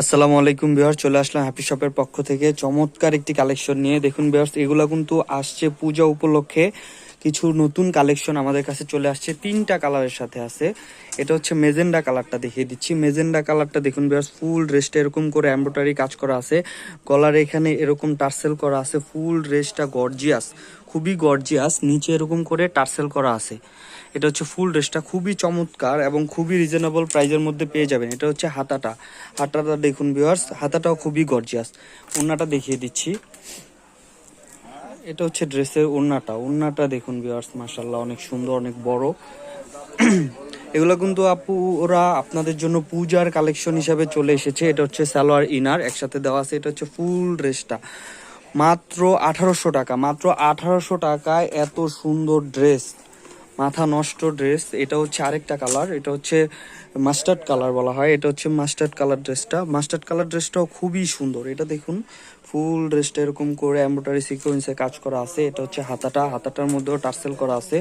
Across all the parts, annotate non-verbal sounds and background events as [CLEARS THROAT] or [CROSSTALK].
আসসালামু আলাইকুম বিহার চলে আসলাম হ্যাপি শপের পক্ষ থেকে। চমৎকার একটি কালেকশন নিয়ে। দেখুন বিহার এগুলো কিন্তু আসছে পূজা উপলক্ষে। কিছু নতুন কালেকশন আমাদের কাছে চলে আসছে। তিনটা কালারের সাথে আছে। এটা হচ্ছে মেজেন্ডা কালারটা দেখিয়ে দিচ্ছি। মেজেন্ডা কালারটা দেখুন বিহার ফুল ড্রেসটা এরকম করে এমব্রয়ডারি কাজ করা আছে। গলার এখানে এরকম টার্সেল করা আছে। ফুল ড্রেসটা গর্জিয়াস খুবই গর্জিয়াস নিচে এরকম করে টার্সেল করা আছে। এটা হচ্ছে ফুল ড্রেসটা খুবই চমৎকার এবং খুবই রিজনেবল প্রাইজের মধ্যে পেয়ে যাবেন। এটা হচ্ছে হাতাটা। হাতাটা দেখুন ভিউয়ার্স হাতাটাও খুবই গর্জিয়াস ওড়নাটা দেখিয়ে দিচ্ছি। এটা হচ্ছে ড্রেসের ওড়নাটা। ওড়নাটা দেখুন বিয়ার্স মাসাল্লাহ অনেক সুন্দর, অনেক বড়। [CLEARS THROAT] এগুলো কিন্তু আপু, ওরা আপনাদের জন্য পূজার কালেকশন হিসাবে চলে এসেছে। এটা হচ্ছে সালোয়ার ইনার, একসাথে দেওয়া আছে। এটা হচ্ছে ফুল ড্রেসটা মাত্র আঠারোশো টাকা, মাত্র আঠারোশো টাকায় এত সুন্দর ড্রেস মাথা নষ্ট ড্রেস, এটা হচ্ছে আরেকটা কালার, এটা হচ্ছে মাস্টার্ড কালার বলা হয়, এটা হচ্ছে মাস্টার্ড কালার ড্রেসটা। মাস্টার্ড কালার ড্রেসটাও খুবই সুন্দর, এটা দেখুন, ফুল ড্রেসটা এরকম করে এমব্রয়ডারি সিকোয়েন্সে কাজ করা আছে, এটা হচ্ছে হাতাটা, হাতাটার মধ্যেও টার্সেল করা আছে।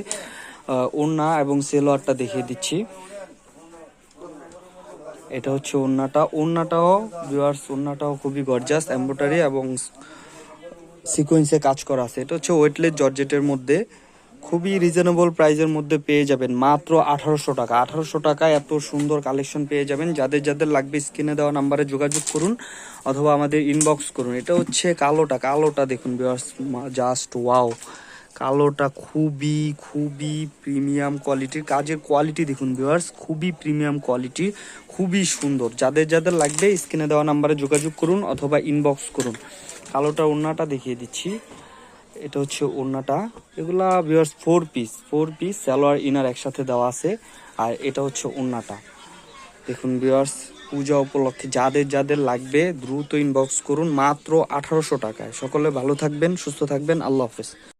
ওড়না এবং সেলোয়ারটা দেখিয়ে দিচ্ছি। এটা হচ্ছে ওড়নাটা, ওড়নাটাও ভিউয়ার্স ওড়নাটাও খুবই গর্জাস এমব্রয়ডারি এবং সিকোয়েন্সে কাজ করা আছে। এটা হচ্ছে ওয়েটলেস জর্জেটের মধ্যে খুবই রিজনেবল প্রাইজের মধ্যে পেয়ে যাবেন। মাত্র আঠারোশো টাকা। আঠারোশো টাকায় এত সুন্দর কালেকশন পেয়ে যাবেন। যাদের যাদের লাগবে স্ক্রিনে দেওয়া নাম্বারে যোগাযোগ করুন অথবা আমাদের ইনবক্স করুন। এটা হচ্ছে কালোটা। কালোটা দেখুন জাস্ট ওয়াও কালোটা খুবই খুবই প্রিমিয়াম কোয়ালিটির কাজের কোয়ালিটি দেখুন ভিউয়ার্স খুবই প্রিমিয়াম কোয়ালিটি খুবই সুন্দর। যাদের যাদের লাগবে স্ক্রিনে দেওয়া নাম্বারে যোগাযোগ করুন অথবা ইনবক্স করুন। কালোটা ওড়নাটা দেখিয়ে দিচ্ছি। এটা হচ্ছে ওড়নাটা। এগুলা viewers four piece four piece salwar inner একসাথে দেওয়া আছে, আর এটা হচ্ছে ওড়নাটা। দেখুন ভিউয়ার্স পূজা উপলক্ষে যাদের যাদের লাগবে দ্রুত ইনবক্স করুন, মাত্র আঠারোশো টাকায়। সকলে ভালো থাকবেন, সুস্থ থাকবেন, আল্লাহ হাফেজ।